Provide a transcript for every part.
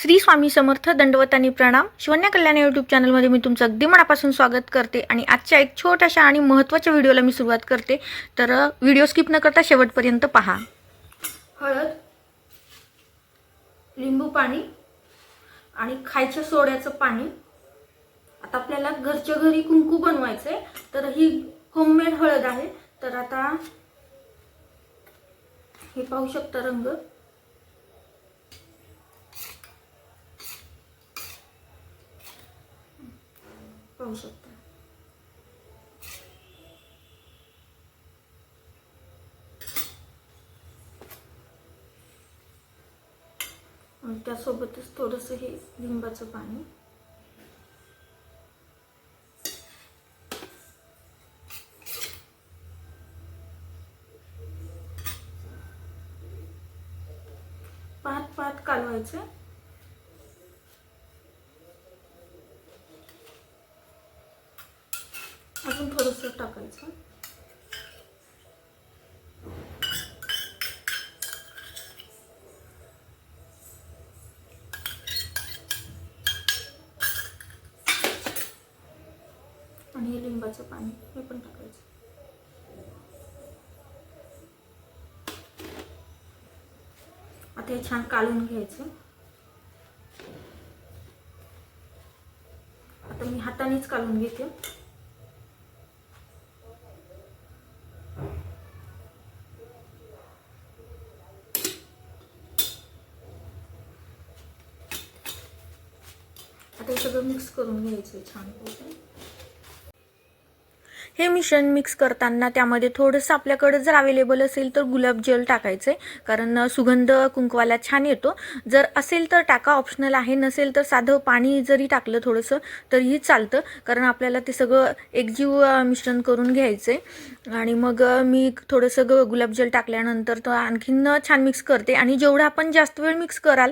श्री स्वामी समर्थ दंडवतानी प्रणाम. शिवन्या कल्याण यूट्यूब चॅनलमध्ये मी तुमचं अगदी मनापासून स्वागत करते आणि आजच्या एक छोट्याशा आणि महत्त्वाच्या व्हिडिओला मी सुरुवात करते. तर व्हिडिओ स्किप न करता शेवटपर्यंत पहा. हळद लिंबू पाणी आणि खायच्या सोड्याचं पाणी. आता आपल्याला घरच्या घरी कुंकू बनवायचं आहे तर ही होममेड हळद आहे. तर आता हे पाहू शकता रंग. पाहू शकता. आणि त्यासोबतच थोडंसं हे लिंबाचं पाणी. पाहत पाहत कालवायचं. अजून थोडंसं टाकायचं. आणि हे लिंबाचं पाणी हे पण टाकायचं. आता हे छान काढून घ्यायचं. आता मी हातानेच काढून घेते. हे सगळं मिक्स करून घ्यायचं छान हे मिश्रण मिक्स करताना त्यामध्ये थोडंसं आपल्याकडं जर अवेलेबल असेल तर गुलाब जल टाकायचं. आहे कारण सुगंध कुंकवाला छान येतो. जर असेल तर टाका ऑप्शनल आहे नसेल तर साधं पाणी जरी टाकलं थोडंसं तरीही चालतं. कारण आपल्याला ते सगळं एकजीव मिश्रण करून घ्यायचं आहे आणि मग मी थोडंसं ग गुलाबजल टाकल्यानंतर तो आणखीन छान मिक्स करते. आणि जेवढं आपण जास्त वेळ मिक्स कराल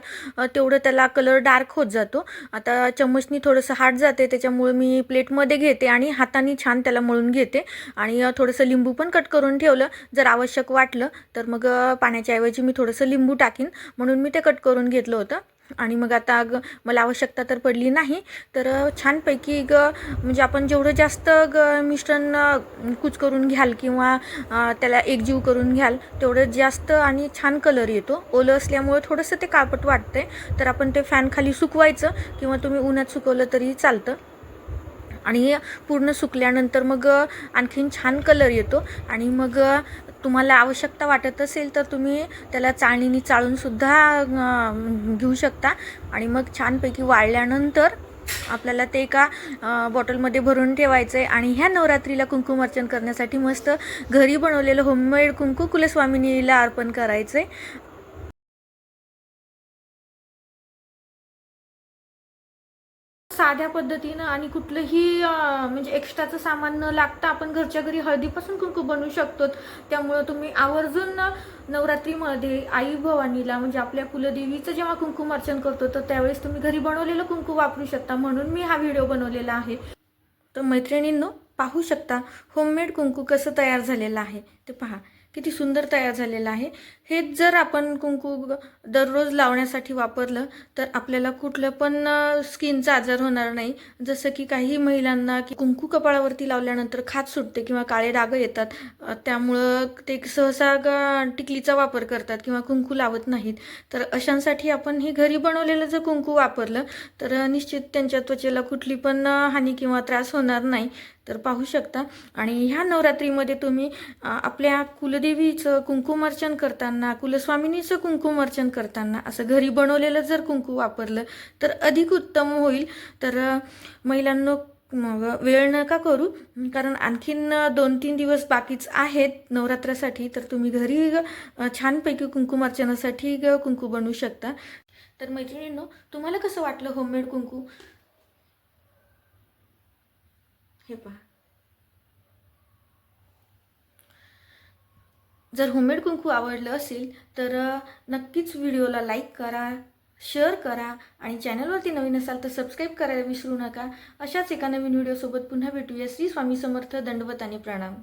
तेवढं त्याला कलर डार्क होत जातो. आता चम्मचनी थोडंसं हार्ड जाते त्याच्यामुळे मी प्लेटमध्ये घेते आणि हाताने छान त्याला मळून घेते घेते. आणि थोडंसं लिंबू पण कट करून ठेवलं. जर आवश्यक वाटलं तर मग पाण्याच्या ऐवजी मी थोडंसं लिंबू टाकीन. म्हणून मी ते कट करून घेतलं होतं. आणि मग आता ग मला आवश्यकता तर पडली नाही. तर छानपैकी ग म्हणजे आपण जेवढं जास्त ग मिश्रण कुच कूच करून घ्याल किंवा त्याला एकजीव करून घ्याल तेवढं जास्त आणि छान कलर येतो. ओलं असल्यामुळे थोडंसं ते कापट वाटतंय. तर आपण ते फॅनखाली सुकवायचं किंवा तुम्ही उन्हात सुकवलं तरी चालतं. आणि हे पूर्ण सुकल्यानंतर मग आणखीन छान कलर येतो. आणि मग तुम्हाला आवश्यकता वाटत असेल तर तुम्ही त्याला चाळणीने चाळूनसुद्धा घेऊ शकता. आणि मग छानपैकी वाळल्यानंतर आपल्याला ते एका बॉटलमध्ये भरून ठेवायचं आहे आणि ह्या नवरात्रीला कुंकुम अर्चन करण्यासाठी मस्त घरी बनवलेलं होममेड कुंकू कुलस्वामिनीला अर्पण करायचं आहे साध्या पद्धतीनं आणि कुठलंही म्हणजे एक्स्ट्राचं सामान न लागता आपण घरच्या घरी हळदीपासून कुंकू बनवू शकतो. त्यामुळं तुम्ही आवर्जून नवरात्रीमध्ये आई भवानीला म्हणजे आपल्या कुलदेवीचं जेव्हा कुंकुमार्चन करतो तर त्यावेळेस तुम्ही घरी बनवलेलं कुंकू वापरू शकता. म्हणून मी हा व्हिडिओ बनवलेला आहे. तर मैत्रिणींनो पाहू शकता होममेड कुंकू कसं तयार झालेलं आहे. ते पहा. किती सुंदर तयार झालेलं आहे. हेच जर आपण कुंकू दररोज लावण्यासाठी वापरलं तर आपल्याला कुठलं पण स्किनचा आजार होणार नाही. जसं की काही महिलांना की कुंकू कपाळावरती लावल्यानंतर खाज सुटते किंवा काळे डाग येतात त्यामुळं ते सहसा टिकलीचा वापर करतात किंवा कुंकू लावत नाहीत. तर अशांसाठी आपण हे घरी बनवलेलं जर कुंकू वापरलं तर निश्चित त्यांच्या त्वचेला कुठली पण हानी किंवा त्रास होणार नाही. तर पाहू शकता. आणि ह्या नवरात्रीमध्ये तुम्ही आपल्या कुलदेवीचं कुंकुमार्चन करताना कुलस्वामिनीचं कुंकुमार्चन करताना असं घरी बनवलेलं जर कुंकू वापरलं तर अधिक उत्तम होईल. तर महिलांना महिलांनो मग वेळ नका करू. कारण आणखीन दोन तीन दिवस बाकीच आहेत नवरात्रासाठी तर तुम्ही घरी छानपैकी कुंकुमार्चनासाठी कुंकू बनवू शकता. तर मैत्रिणींनो तुम्हाला कसं वाटलं होममेड कुंकू? हे पहा. जर होममेड कुंकू आवडलं असेल तर नक्कीच व्हिडिओला लाईक करा शेअर करा आणि चॅनलवरती नवीन असाल तर सबस्क्राईब करायला विसरू नका. अशाच एका नवीन व्हिडिओसोबत पुन्हा भेटूया. श्री स्वामी समर्थ दंडवत आणि प्रणाम.